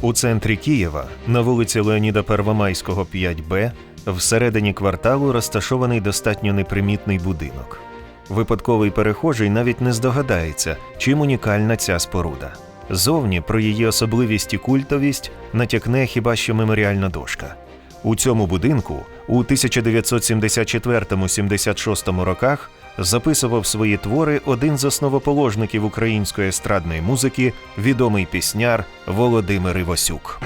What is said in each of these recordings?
У центрі Києва, на вулиці Леоніда Первомайського, 5Б, всередині кварталу розташований достатньо непримітний будинок. Випадковий перехожий навіть не здогадається, чим унікальна ця споруда. Зовні про її особливість і культовість натякне хіба що меморіальна дошка. У цьому будинку у 1974-76 роках записував свої твори один з основоположників української естрадної музики, відомий пісняр Володимир Івасюк.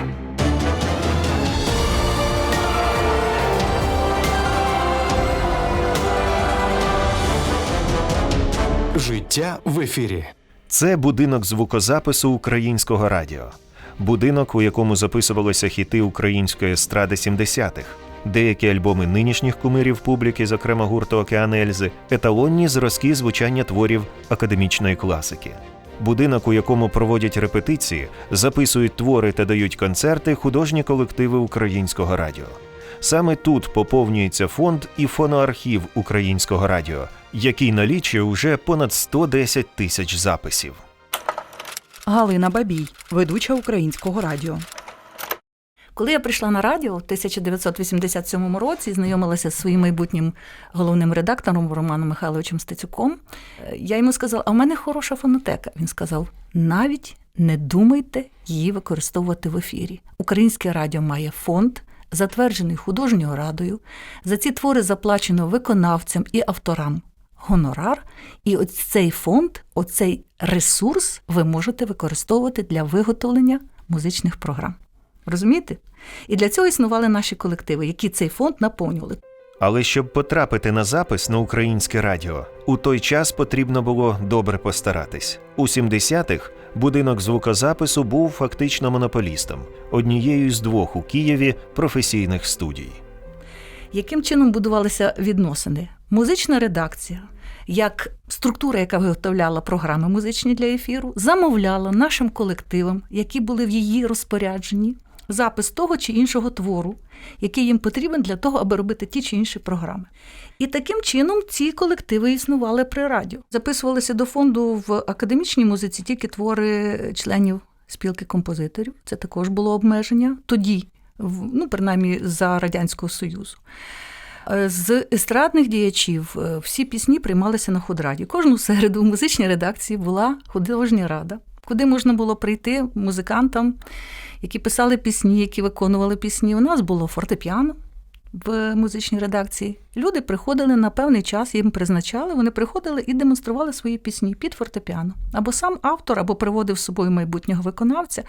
Життя в ефірі. Це будинок звукозапису українського радіо, будинок, у якому записувалися хіти української естради 70-х, деякі альбоми нинішніх кумирів публіки, зокрема гурту Океан Ельзи, еталонні зразки звучання творів академічної класики. Будинок, у якому проводять репетиції, записують твори та дають концерти художні колективи українського радіо. Саме тут поповнюється фонд і фоноархів українського радіо, який налічує уже понад 110 тисяч записів. Галина Бабій, ведуча українського радіо. Коли я прийшла на радіо в 1987 році, знайомилася з своїм майбутнім головним редактором Романом Михайловичем Стецюком, е, я йому сказала: а в мене хороша фонотека. Він сказав: навіть не думайте її використовувати в ефірі. Українське радіо має фонд, затверджений художньою радою. За ці твори заплачено виконавцям і авторам гонорар. І ось цей фонд, оцей ресурс ви можете використовувати для виготовлення музичних програм. Розумієте? І для цього існували наші колективи, які цей фонд наповнювали. Але щоб потрапити на запис на українське радіо, у той час потрібно було добре постаратись. У 70-х будинок звукозапису був фактично монополістом, однією з двох у Києві професійних студій. Яким чином будувалися відносини? Музична редакція, як структура, яка виготовляла програми музичні для ефіру, замовляла нашим колективам, які були в її розпорядженні, запис того чи іншого твору, який їм потрібен для того, аби робити ті чи інші програми. І таким чином ці колективи існували при радіо. Записувалися до фонду в академічній музиці тільки твори членів спілки композиторів. Це також було обмеження тоді, ну принаймні за Радянського Союзу. Е, З естрадних діячів е, всі пісні приймалися на худраді. Кожну середу в музичній редакції була художня рада, куди можна було прийти музикантам, які писали пісні, які виконували пісні. У нас було фортепіано в музичній редакції. Люди приходили на певний час, їм призначали, вони приходили і демонстрували свої пісні під фортепіано. Або сам автор, або приводив з собою майбутнього виконавця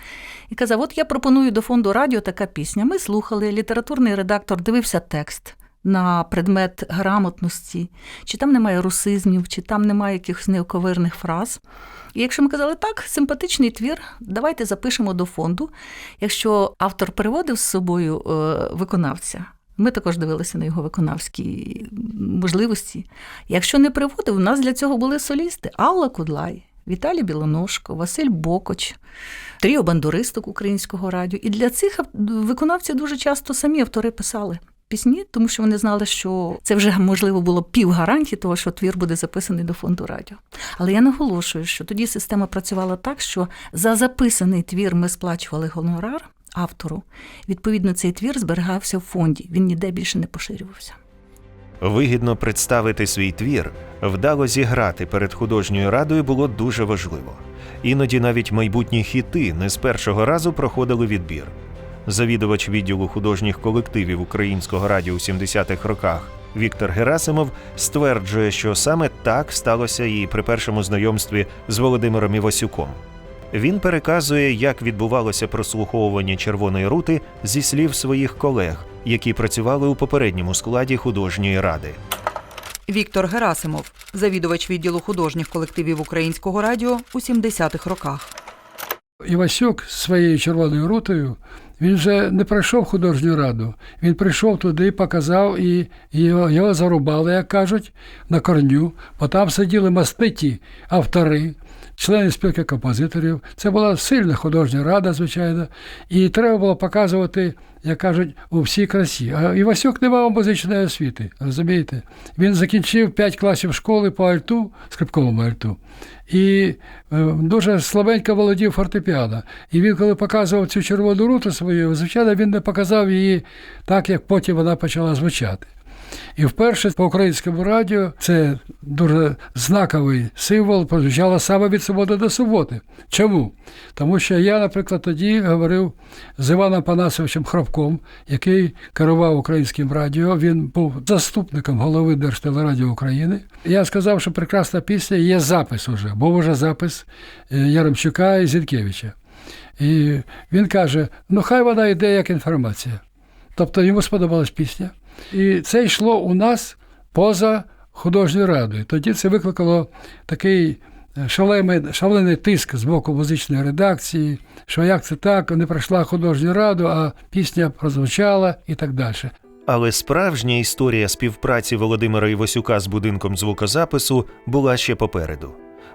і казав: От я пропоную до фонду радіо така пісня. Ми слухали, літературний редактор дивився текст. На предмет грамотності, чи там немає русизмів, чи там немає якихось неоковирних фраз. І якщо ми казали так, симпатичний твір, давайте запишемо до фонду. Якщо автор переводив з собою е, виконавця, ми також дивилися на його виконавські можливості. Якщо не приводив, у нас для цього були солісти Алла Кудлай, Віталій Білоножко, Василь Бокоч, тріо бандуристок українського радіо. І для цих ав- виконавців дуже часто самі автори писали. Пісні, тому що вони знали, що це вже можливо було півгарантії того, що твір буде записаний до фонду радіо. Але я наголошую, що тоді система працювала так, що за записаний твір ми сплачували гонорар автору. Відповідно, цей твір зберігався в фонді. Він ніде більше не поширювався. Вигідно представити свій твір, вдало зіграти перед художньою радою було дуже важливо. Іноді навіть майбутні хіти не з першого разу проходили відбір. Завідувач відділу художніх колективів українського радіо у 70-х роках Віктор Герасимов стверджує, що саме так сталося і при першому знайомстві з Володимиром Івасюком. Він переказує, як відбувалося прослуховування червоної рути зі слів своїх колег, які працювали у попередньому складі художньої ради. Віктор Герасимов, завідувач відділу художніх колективів українського радіо у 70-х роках. Івасюк своєю червоною рутою Він же не пройшов художню раду. Він прийшов туди, показав, і його, його зарубали, як кажуть, на корню, бо там сиділи маститі автори, члени спілки композиторів. Це була сильна художня рада, звичайно, і треба було показувати, як кажуть, у всій красі. А Івасюк не мав музичної освіти, розумієте? Він закінчив 5 класів школи по альту, скрипковому альту, і е, дуже слабенько володів фортепіано. І він, коли показував цю червону руту свою, звичайно, він не показав її так, як потім вона почала звучати. І вперше по українському радіо це дуже знаковий символ прозвучало саме від суботи до суботи. Чому? Тому що я, наприклад, тоді говорив з Іваном Панасовичем Хробком, який керував українським радіо. Він був заступником голови Держтелерадіо України. Я сказав, що прекрасна пісня є запис уже. Був уже запис е, Яремчука і Зінкевича. І він каже: ну хай вона йде як інформація. Тобто йому сподобалась пісня. І це йшло у нас поза художньою радою. Тоді це викликало такий е, шалений, шалений тиск з боку музичної редакції, що як це так, не пройшла художню раду, а пісня прозвучала і так далі. Але справжня історія співпраці Володимира Івасюка з будинком звукозапису була ще попереду.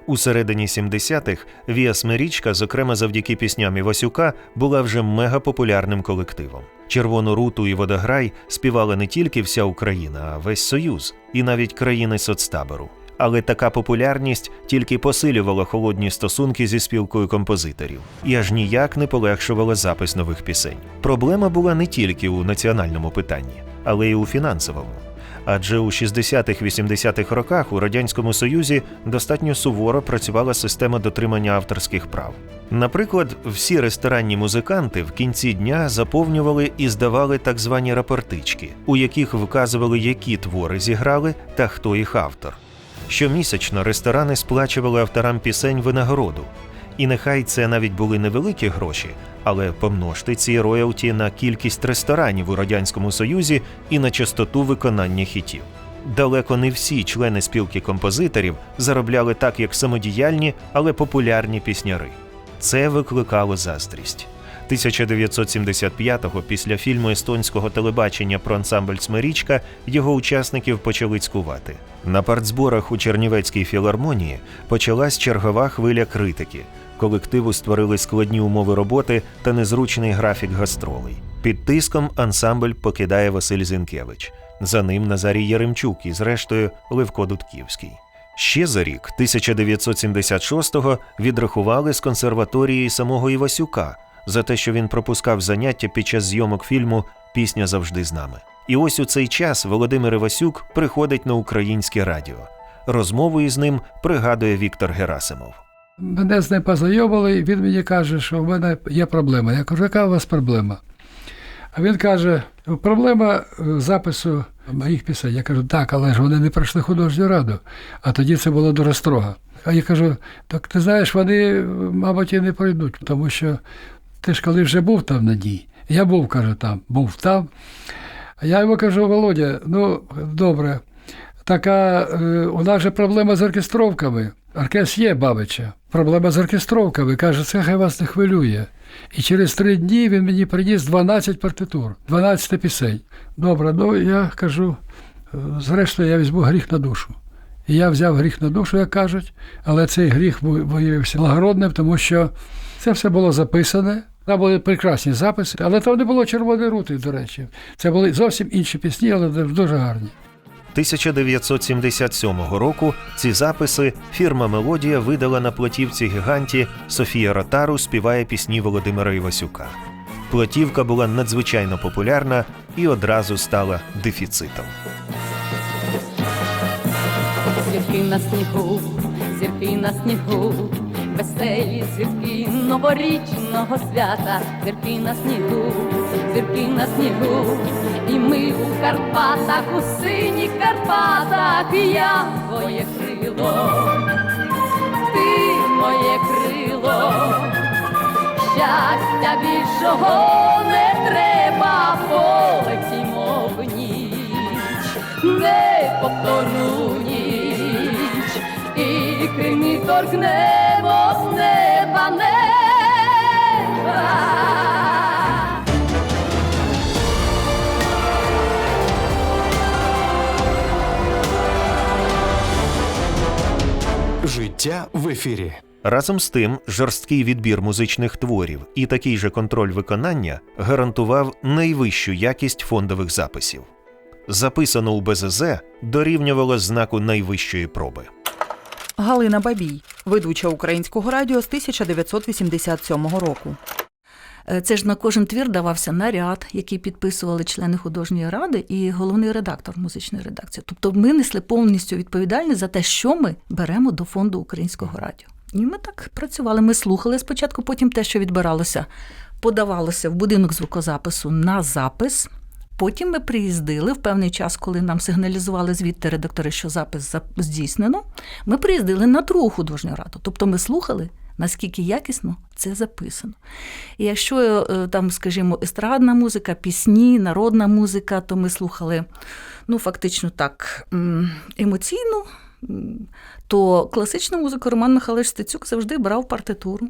У середині 70-х Віа Смирічка, зокрема завдяки пісням Івасюка, була вже мегапопулярним колективом. Червону руту і водограй співала не тільки вся Україна, а весь Союз, і навіть країни соцтабору. Але така популярність тільки посилювала холодні стосунки зі спілкою композиторів і аж ніяк не полегшувала запис нових пісень. Проблема була не тільки у національному питанні, але й у фінансовому. Адже у 60-х-80-х роках у радянському союзі достатньо суворо працювала система дотримання авторських прав. Наприклад, всі ресторанні музиканти в кінці дня заповнювали і здавали так звані рапортички, у яких вказували, які твори зіграли та хто їх автор. Щомісячно ресторани сплачували авторам пісень винагороду. І нехай це навіть були невеликі гроші, але помножте ці роялті на кількість ресторанів у Радянському Союзі і на частоту виконання хітів. Далеко не всі члени спілки композиторів заробляли так, як самодіяльні, але популярні пісняри. Це викликало заздрість. 1975-го, після фільму естонського телебачення про ансамбль Смирічка, його учасників почали цькувати. На партзборах у Чернівецькій філармонії почалась чергова хвиля критики. Колективу створили складні умови роботи та незручний графік гастролей. Під тиском ансамбль покидає Василь Зінкевич. За ним Назарій Яремчук і, зрештою, Левко Дудківський. Ще за рік, 1976-го, відрахували з консерваторії самого Івасюка за те, що він пропускав заняття під час зйомок фільму Пісня завжди з нами. І ось у цей час Володимир Івасюк приходить на українське радіо. Розмову із ним пригадує Віктор Герасимов. Мене з ним познайомили, і він мені каже, що в мене є проблема. Я кажу, яка у вас проблема? А він каже, проблема е, запису моїх пісень. Я кажу, так, але ж вони не пройшли художню раду. А тоді це було дуже строго. А я кажу, так ти знаєш, вони, мабуть, і не пройдуть, тому що ти ж коли вже був там на ній. Я був, каже, там, був там. А я йому кажу, Володя, ну добре, така е, у нас же проблема з оркестровками. Оркестр є Бабича. Проблема з оркестровками. Каже, це хай вас не хвилює. І через три дні він мені приніс 12 партитур, 12 пісень. Добре, ну я кажу, е, зрештою, я візьму гріх на душу. І я взяв гріх на душу, як кажуть, але цей гріх виявився благородним, тому що це все було записане. Там були прекрасні записи, але там не було червоної рути, до речі. Це були зовсім інші пісні, але дуже гарні. 1977 року ці записи фірма Мелодія видала на платівці гіганті Софія Ротару співає пісні Володимира Івасюка. Платівка була надзвичайно популярна і одразу стала дефіцитом. Зірки на снігу, зірки на снігу, веселі зірки новорічного свята, зірки на снігу, зірки на снігу, і ми у Карпатах, у синіх Карпатах, я твоє крило, ти моє крило, щастя більшого не треба, полетімо в ніч, неповторну ніч, і крини торкнемо з неба неба. Життя в ефірі. Разом з тим, жорсткий відбір музичних творів і такий же контроль виконання гарантував найвищу якість фондових записів. Записано у БЗЗ дорівнювало знаку найвищої проби. Галина Бабій, ведуча українського радіо з 1987 року. Е, Це ж на кожен твір давався наряд, який підписували члени художньої ради і головний редактор музичної редакції. Тобто ми несли повністю відповідальність за те, що ми беремо до фонду українського радіо. І ми так працювали. Ми слухали спочатку, потім те, що відбиралося, подавалося в будинок звукозапису на запис. Потім ми приїздили в певний час, коли нам сигналізували звідти редактори, що запис здійснено. Ми приїздили на другу художню раду. Тобто ми слухали, наскільки якісно це записано. І якщо е, там, скажімо, естрадна музика, пісні, народна музика, то ми слухали ну, фактично так емоційно, то класичну музику Роман Михайлович Стецюк завжди брав партитуру.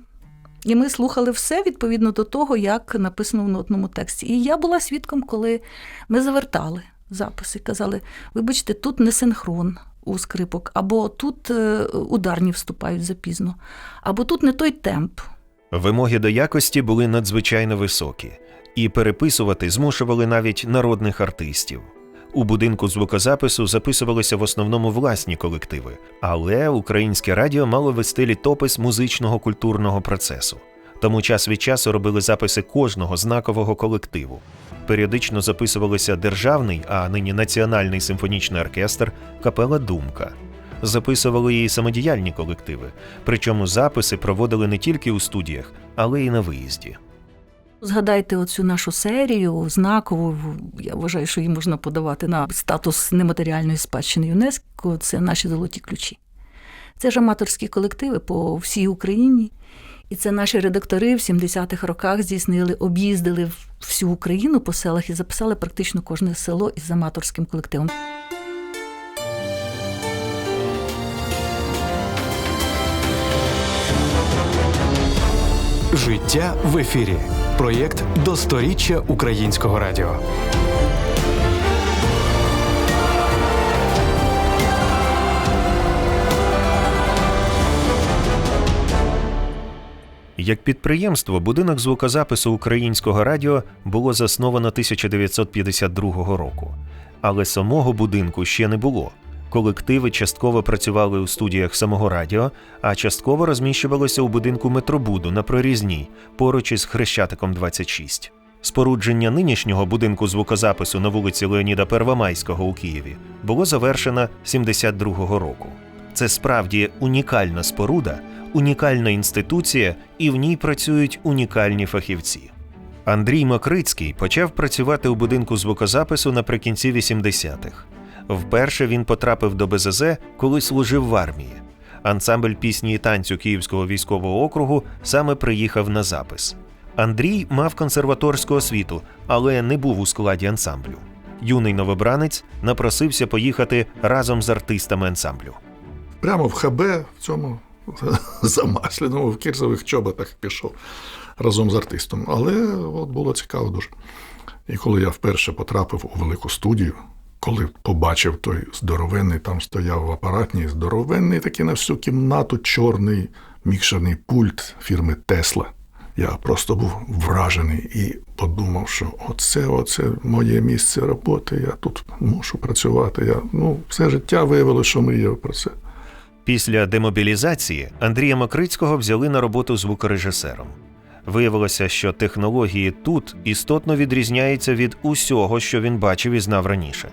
І ми слухали все відповідно до того, як написано в нотному тексті. І я була свідком, коли ми завертали записи, казали: вибачте, тут не синхрон у скрипок, або тут е, ударні вступають запізно, або тут не той темп. Вимоги до якості були надзвичайно високі, і переписувати змушували навіть народних артистів. У будинку звукозапису записувалися в основному власні колективи, але українське радіо мало вести літопис музичного культурного процесу. Тому час від часу робили записи кожного знакового колективу. Періодично записувалися державний, а нині національний симфонічний оркестр Капела Думка. Записували і самодіяльні колективи, причому записи проводили не тільки у студіях, але й на виїзді. Згадайте оцю нашу серію знакову. Я вважаю, що її можна подавати на статус нематеріальної спадщини ЮНЕСКО. Це наші золоті ключі. Це ж аматорські колективи по всій Україні. І це наші редактори в 70-х роках здійснили, об'їздили всю Україну по селах і записали практично кожне село із аматорським колективом. Життя в ефірі. Проєкт до сторіччя українського радіо. Як підприємство, будинок звукозапису українського радіо було засновано 1952 року, але самого будинку ще не було. Колективи частково працювали у студіях самого радіо, а частково розміщувалися у будинку метробуду на прорізній, поруч із Хрещатиком 26. Спорудження нинішнього будинку звукозапису на вулиці Леоніда Первомайського у Києві було завершено 72-го року. Це справді унікальна споруда, унікальна інституція, і в ній працюють унікальні фахівці. Андрій Мокрицький почав працювати у будинку звукозапису наприкінці 80-х. Вперше він потрапив до БЗЗ, коли служив в армії. Ансамбль пісні і танцю Київського військового округу саме приїхав на запис. Андрій мав консерваторську освіту, але не був у складі ансамблю. Юний новобранець напросився поїхати разом з артистами ансамблю. Прямо в ХБ в цьому замасляному в кірзових чоботах пішов разом з артистом. Але от було цікаво дуже. І коли я вперше потрапив у велику студію, коли побачив той здоровенний, там стояв в апаратній, здоровенний такий на всю кімнату чорний мікшерний пульт фірми Тесла. Я просто був вражений і подумав, що оце, оце моє місце роботи, я тут мушу працювати. Я, ну, все життя виявило, що мріяв про це. Після демобілізації Андрія Мокрицького взяли на роботу звукорежисером. Виявилося, що технології тут істотно відрізняються від усього, що він бачив і знав раніше.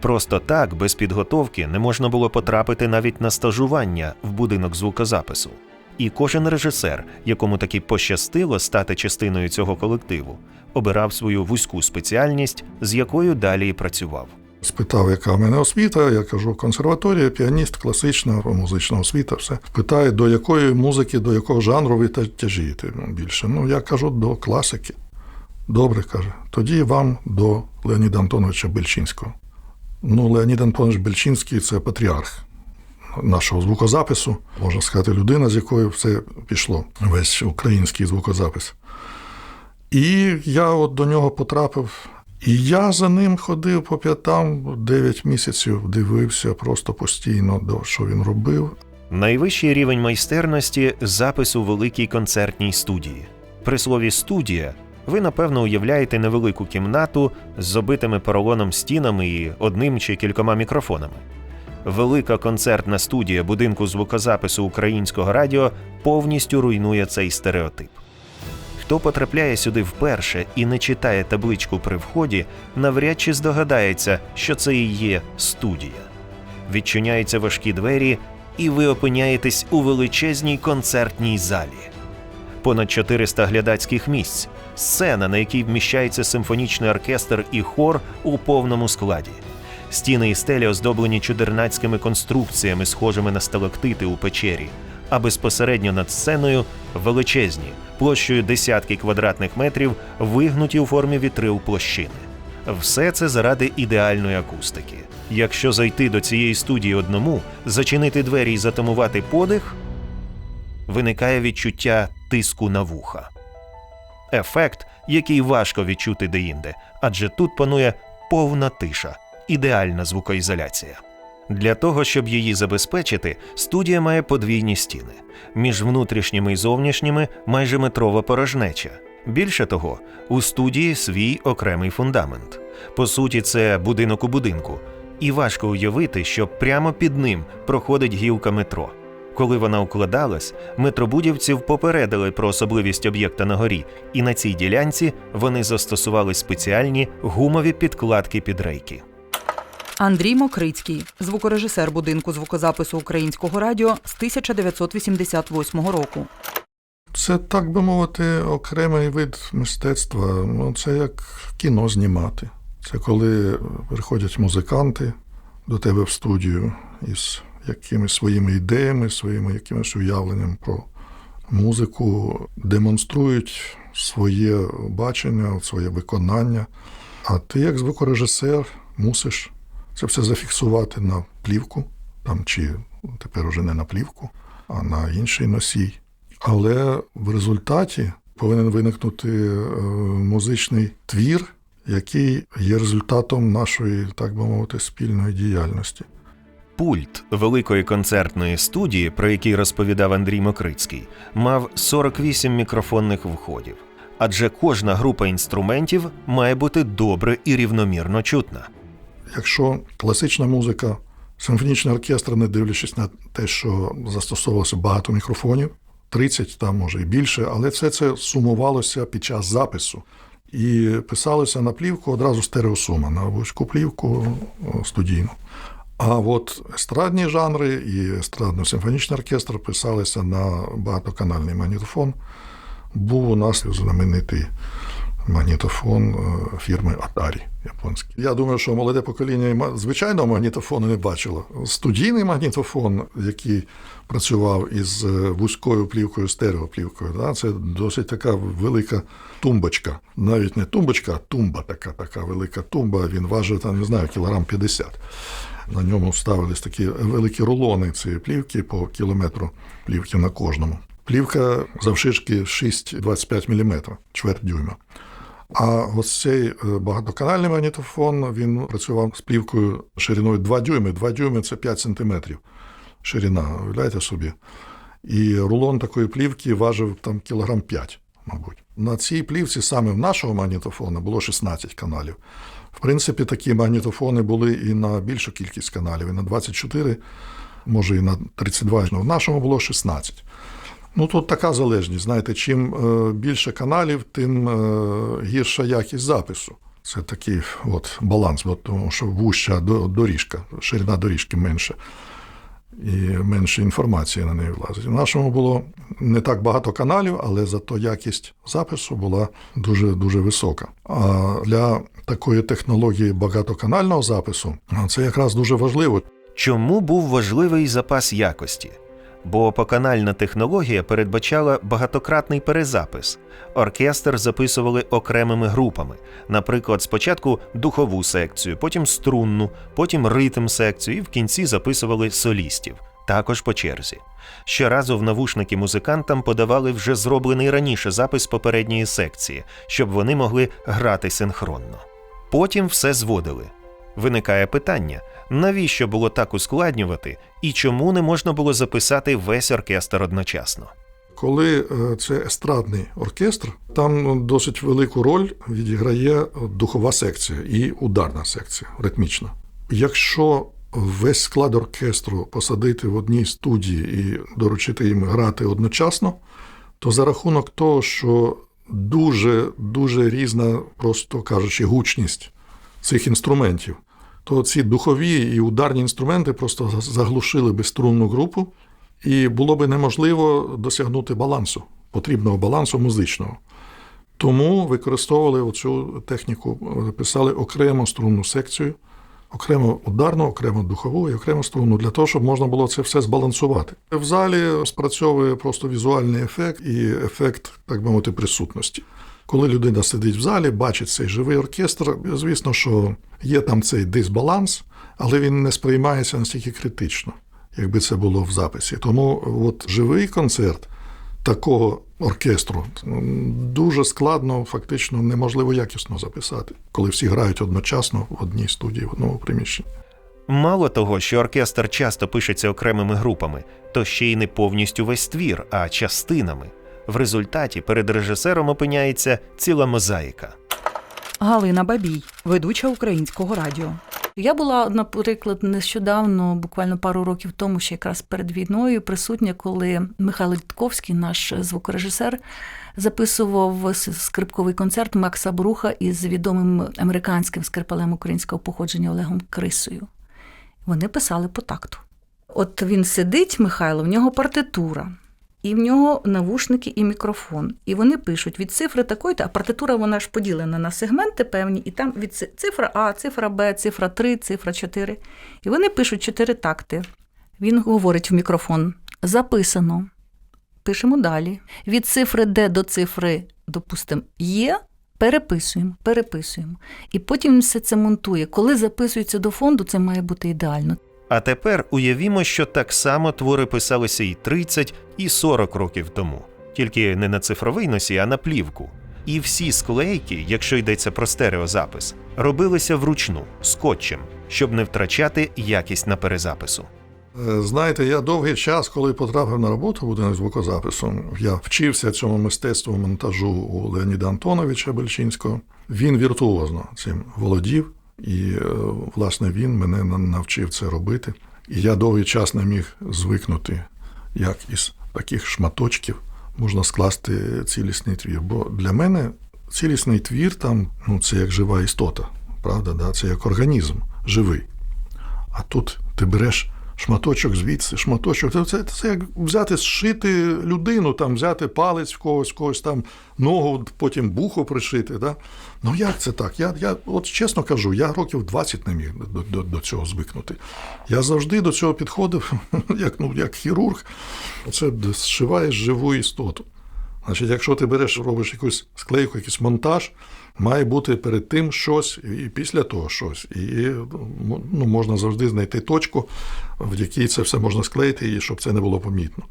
Просто так, без підготовки, не можна було потрапити навіть на стажування в будинок звукозапису. І кожен режисер, якому таки пощастило стати частиною цього колективу, обирав свою вузьку спеціальність, з якою далі і працював. Спитав, яка в мене освіта. Я кажу, консерваторія, піаніст, класична, музична освіта, все. Питає, до якої музики, до якого жанру ви тяжієте більше. Ну, я кажу, до класики. Добре, каже. Тоді вам до Леоніда Антоновича Бельчинського. Ну, Леонід Антонович Бельчинський це патріарх нашого звукозапису, можна сказати, людина, з якою все пішло, весь український звукозапис. І я от до нього потрапив. І я за ним ходив по п'ятам 9 місяців, дивився просто постійно, до що він робив. Найвищий рівень майстерності запис у великій концертній студії. При слові студія ви напевно уявляєте невелику кімнату з обитими поролоном стінами і одним чи кількома мікрофонами. Велика концертна студія будинку звукозапису українського радіо повністю руйнує цей стереотип. Хто потрапляє сюди вперше і не читає табличку при вході, навряд чи здогадається, що це і є студія. Відчиняються важкі двері, і ви опиняєтесь у величезній концертній залі. Понад 400 глядацьких місць, сцена, на якій вміщається симфонічний оркестр і хор у повному складі. Стіни і стелі оздоблені чудернацькими конструкціями, схожими на сталактити у печері, а безпосередньо над сценою величезні, площею десятки квадратних метрів, вигнуті у формі вітрил площини. Все це заради ідеальної акустики. Якщо зайти до цієї студії одному, зачинити двері і затамувати подих, виникає відчуття тиску на вуха. Ефект, який важко відчути деінде, адже тут панує повна тиша, ідеальна звукоізоляція. Для того, щоб її забезпечити, студія має подвійні стіни. Між внутрішніми і зовнішніми майже метрова порожнеча. Більше того, у студії свій окремий фундамент. По суті, це будинок у будинку, і важко уявити, що прямо під ним проходить гілка метро. Коли вона укладалась, метробудівців попередили про особливість об'єкта на горі, і на цій ділянці вони застосували спеціальні гумові підкладки під рейки. Андрій Мокрицький, звукорежисер будинку звукозапису українського радіо з 1988 року. Це, так би мовити, окремий вид мистецтва. Ну, це як кіно знімати. Це коли приходять музиканти до тебе в студію із якимись своїми ідеями, своїми якимось уявленням про музику, демонструють своє бачення, своє виконання. А ти, як звукорежисер, мусиш це все зафіксувати на плівку, там чи тепер уже не на плівку, а на інший носій. Але в результаті повинен виникнути е, музичний твір, який є результатом нашої, так би мовити, спільної діяльності. Пульт великої концертної студії, про який розповідав Андрій Мокрицький, мав 48 мікрофонних входів. Адже кожна група інструментів має бути добре і рівномірно чутна. Якщо класична музика, симфонічний оркестр, не дивлячись на те, що застосовувалося багато мікрофонів, 30 там може і більше, але все це сумувалося під час запису. І писалося на плівку одразу стереосума, на вузьку плівку студійну. А от естрадні жанри і естрадно-симфонічний оркестр писалися на багатоканальний магнітофон. Був у нас знаменитий магнітофон е, фірми Atari японський. Я думаю, що молоде покоління звичайного магнітофону не бачило. Студійний магнітофон, який працював із е, вузькою плівкою, стереоплівкою, да, це досить така велика тумбочка. Навіть не тумбочка, а тумба така, така велика тумба. Він важив там, не знаю, кілограм 50. На ньому ставились такі великі рулони цієї плівки по кілометру плівки на кожному. Плівка завширшки 6,25 мм, чверть дюйма. А ось цей е, багатоканальний магнітофон він працював з плівкою шириною 2 дюйми. 2 дюйми це 5 сантиметрів. Ширина, уявляєте собі. І рулон такої плівки важив там кілограм 5, мабуть. На цій плівці саме в нашого магнітофона було 16 каналів. В принципі, такі магнітофони були і на більшу кількість каналів, і на 24, може, і на 32. Ну, В нашому було 16. Ну тут така залежність. Знаєте, чим е, більше каналів, тим е, гірша якість запису. Це такий от баланс, бо тому що вуща до- доріжка, ширина доріжки менша. І менше інформації на неї влазить. У нашому було не так багато каналів, але зато якість запису була дуже дуже висока. А для такої технології багатоканального запису це якраз дуже важливо. Чому був важливий запас якості? Бо поканальна технологія передбачала багатократний перезапис. Оркестр записували окремими групами. Наприклад, спочатку духову секцію, потім струнну, потім ритм секцію і в кінці записували солістів, також по черзі. Щоразу в навушники музикантам подавали вже зроблений раніше запис попередньої секції, щоб вони могли грати синхронно. Потім все зводили. Виникає питання: навіщо було так ускладнювати, і чому не можна було записати весь оркестр одночасно? Коли е, це естрадний оркестр, там досить велику роль відіграє духова секція і ударна секція ритмічна. Якщо весь склад оркестру посадити в одній студії і доручити їм грати одночасно, то за рахунок того, що дуже дуже різна, просто кажучи, гучність цих інструментів, то ці духові і ударні інструменти просто заглушили би струнну групу, і було би неможливо досягнути балансу, потрібного балансу музичного. Тому використовували оцю техніку, писали окремо струнну секцію, окремо ударну, окремо духову і окремо струнну, для того, щоб можна було це все збалансувати. В залі спрацьовує просто візуальний ефект і ефект, так би мовити, присутності. Коли людина сидить в залі, бачить цей живий оркестр, звісно, що є там цей дисбаланс, але він не сприймається настільки критично, якби це було в записі. Тому от живий концерт такого оркестру дуже складно, фактично неможливо якісно записати, коли всі грають одночасно в одній студії, в одному приміщенні. Мало того, що оркестр часто пишеться окремими групами, то ще й не повністю весь твір, а частинами. В результаті перед режисером опиняється ціла мозаїка. Галина Бабій, ведуча українського радіо. Я була, наприклад, нещодавно, буквально пару років тому, ще якраз перед війною, присутня, коли Михайло Дідковський, наш звукорежисер, записував скрипковий концерт Макса Бруха із відомим американським скрипалем українського походження Олегом Крисою. Вони писали по такту. От він сидить, Михайло, в нього партитура. І в нього навушники і мікрофон. І вони пишуть від цифри такої, а партитура вона ж поділена на сегменти певні, і там від цифра А, цифра Б, цифра 3, цифра 4. І вони пишуть чотири такти. Він говорить в мікрофон: записано. Пишемо далі. Від цифри Д до цифри, допустимо, є. Переписуємо, переписуємо. І потім все це монтує. Коли записується до фонду, це має бути ідеально. А тепер уявімо, що так само твори писалися і 30, і 40 років тому, тільки не на цифровий носій, а на плівку. І всі склейки, якщо йдеться про стереозапис, робилися вручну скотчем, щоб не втрачати якість на перезапису. Е, Знаєте, я довгий час, коли потрапив на роботу в будинок звукозапису, я вчився цьому мистецтву монтажу у Леоніда Антоновича Бельчинського. Він віртуозно цим володів, і, е, власне, він мене на- навчив це робити. І я довгий час не міг звикнути, як із таких шматочків можна скласти цілісний твір. Бо для мене цілісний твір там, ну, це як жива істота, правда? Да? Це як організм живий. А тут ти береш шматочок звідси, шматочок. Це, це, це як взяти, зшити людину, там, взяти палець в когось, когось там ногу, потім бухо пришити. Да? Ну як це так? Я, я от чесно кажу, я років 20 не міг до, до, до цього звикнути. Я завжди до цього підходив, як, ну, як хірург. Це зшиваєш живу істоту. Значить, якщо ти береш, робиш якусь склейку, якийсь монтаж, має бути перед тим щось і після того щось. І ну, можна завжди знайти точку, в якій це все можна склеїти, і щоб це не було помітно.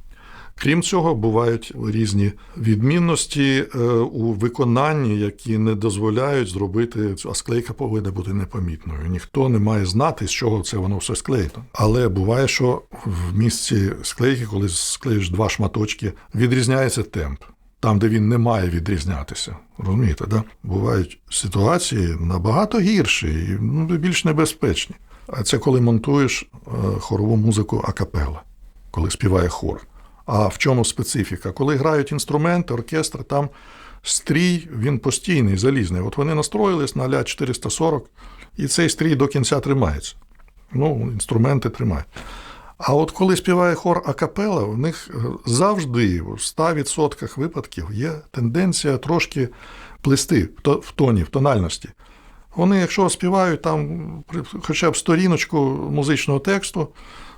Крім цього, бувають різні відмінності е, у виконанні, які не дозволяють зробити цю, а склейка повинна бути непомітною. Ніхто не має знати, з чого це воно все склеєно. Але буває, що в місці склейки, коли склеїш два шматочки, відрізняється темп. Там, де він не має відрізнятися. Розумієте, да? бувають ситуації набагато гірші і ну, більш небезпечні. А це коли монтуєш е, хорову музику акапела, коли співає хор. А в чому специфіка? Коли грають інструменти, оркестр, там стрій, він постійний, залізний. От вони настроїлись на ля 440, і цей стрій до кінця тримається. Ну, інструменти тримають. А от коли співає хор акапела, в них завжди в 100% випадків є тенденція трошки плисти в тоні, в тональності. Вони, якщо співають там хоча б сторіночку музичного тексту,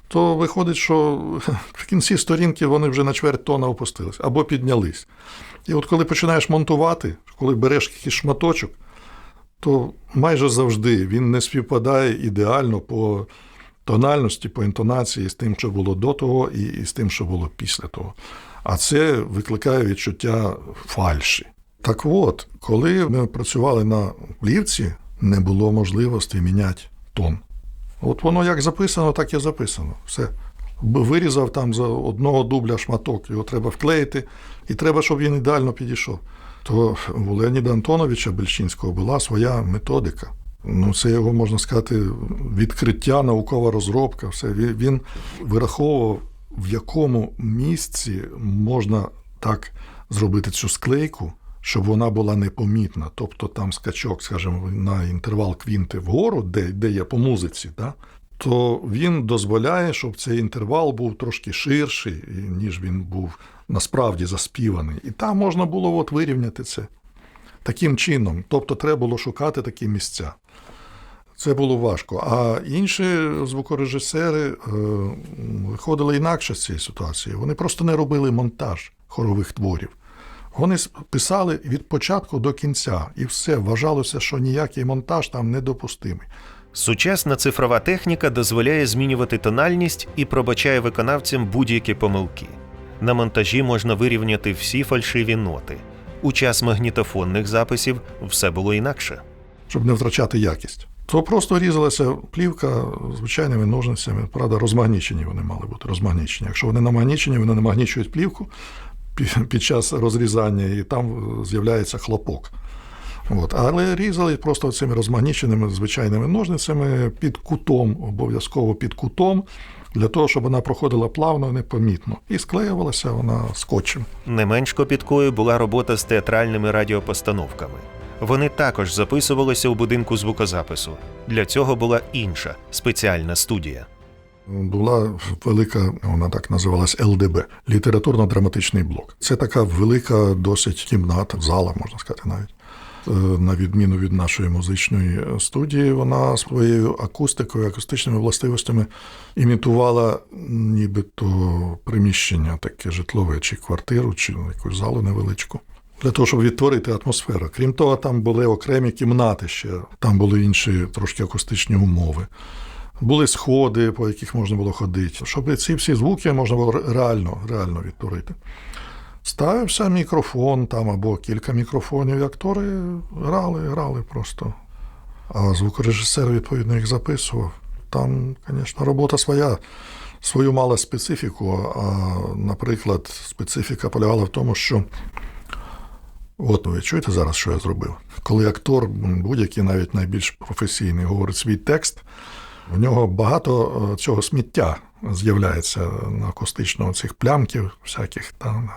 то виходить, що в кінці сторінки вони вже на чверть тона опустились або піднялись. І от коли починаєш монтувати, коли береш якийсь шматочок, то майже завжди він не співпадає ідеально по тональності, по інтонації з тим, що було до того, і, з тим, що було після того. А це викликає відчуття фальші. Так от, коли ми працювали на плівці, не було можливості міняти тонн. От воно як записано, так і записано. Все. Вирізав там за одного дубля шматок, його треба вклеїти, і треба, щоб він ідеально підійшов. То у Леоніда Антоновича Бельчинського була своя методика. Ну, це його, можна сказати, відкриття, наукова розробка. Все. Він вираховував, в якому місці можна так зробити цю склейку, щоб вона була непомітна. Тобто там скачок, скажімо, на інтервал квінти вгору, де, де є по музиці, да? то він дозволяє, щоб цей інтервал був трошки ширший, ніж він був насправді заспіваний. І там можна було от вирівняти це таким чином. Тобто треба було шукати такі місця. Це було важко. А інші звукорежисери е, виходили інакше з цієї ситуації. Вони просто не робили монтаж хорових творів. Вони писали від початку до кінця, і все вважалося, що ніякий монтаж там недопустимий. Сучасна цифрова техніка дозволяє змінювати тональність і пробачає виконавцям будь-які помилки. На монтажі можна вирівняти всі фальшиві ноти. У час магнітофонних записів все було інакше. щоб не втрачати якість. То просто різалася плівка звичайними ножницями. Правда, розмагнічені вони мали бути розмагнічені. Якщо вони намагнічені, вони намагнічують плівку під час розрізання, і там е, з'являється хлопок. От. Але різали просто цими розмагніченими звичайними ножницями під кутом, обов'язково під кутом, для того, щоб вона проходила плавно, непомітно. І склеювалася вона скотчем. Не менш копіткою була робота з театральними радіопостановками. Вони також записувалися у будинку звукозапису. Для цього була інша спеціальна студія. Була велика, вона так називалась ЛДБ літературно-драматичний блок. Це така велика, досить кімната, зала, можна сказати, навіть. Е, На відміну від нашої музичної студії, вона своєю акустикою, акустичними властивостями імітувала нібито приміщення, таке житлове, чи квартиру, чи якусь залу невеличку. Для того, щоб відтворити атмосферу. Крім того, там були окремі кімнати ще, там були інші трошки акустичні умови. Були сходи, по яких можна було ходити, щоб ці всі звуки можна було реально, реально відтворити. Ставився мікрофон там або кілька мікрофонів, і актори грали, грали просто. А звукорежисер, відповідно, їх записував. Там, звісно, робота своя, свою мала специфіку. А, наприклад, специфіка полягала в тому, що От ви чуєте зараз, що я зробив? Коли актор, будь-який навіть найбільш професійний, говорить свій текст, в нього багато е, цього сміття з'являється на акустично цих плямків всяких. Там.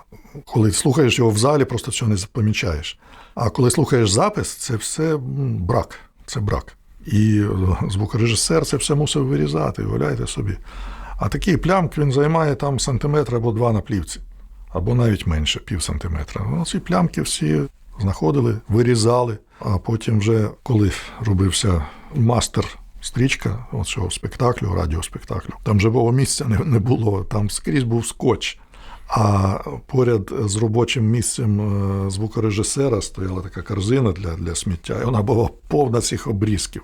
Коли слухаєш його в залі, просто цього не помічаєш. А коли слухаєш запис, це все брак. Це брак. І е, звукорежисер це все мусив вирізати, уявляєте собі. А такий плямк він займає там сантиметр або два на плівці або навіть менше, пів сантиметра. Ну, ці плямки всі знаходили, вирізали, а потім, вже коли робився мастер. Стрічка цього спектаклю, радіоспектаклю. Там живого місця не, не було, там скрізь був скотч. А поряд з робочим місцем е, звукорежисера стояла така корзина для, для сміття, і вона була повна цих обрізків.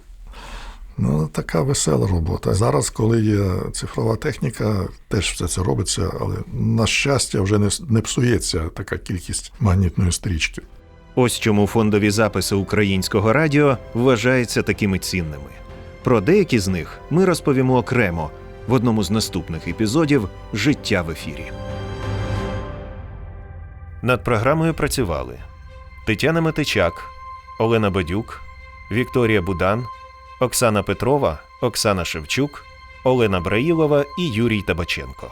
Ну, така весела робота. Зараз, коли є цифрова техніка, теж все це робиться, але на щастя, вже не, не псується така кількість магнітної стрічки. Ось чому фондові записи українського радіо вважаються такими цінними. Про деякі з них ми розповімо окремо в одному з наступних епізодів Життя в ефірі. Над програмою працювали Тетяна Метичак, Олена Бадюк, Вікторія Будан, Оксана Петрова, Оксана Шевчук, Олена Браїлова і Юрій Табаченко.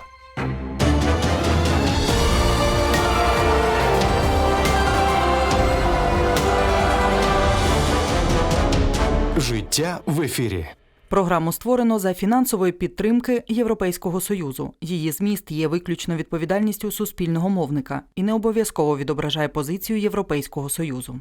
Життя в ефірі. Програму створено за фінансової підтримки Європейського союзу. Її зміст є виключно відповідальністю суспільного мовника і не обов'язково відображає позицію Європейського союзу.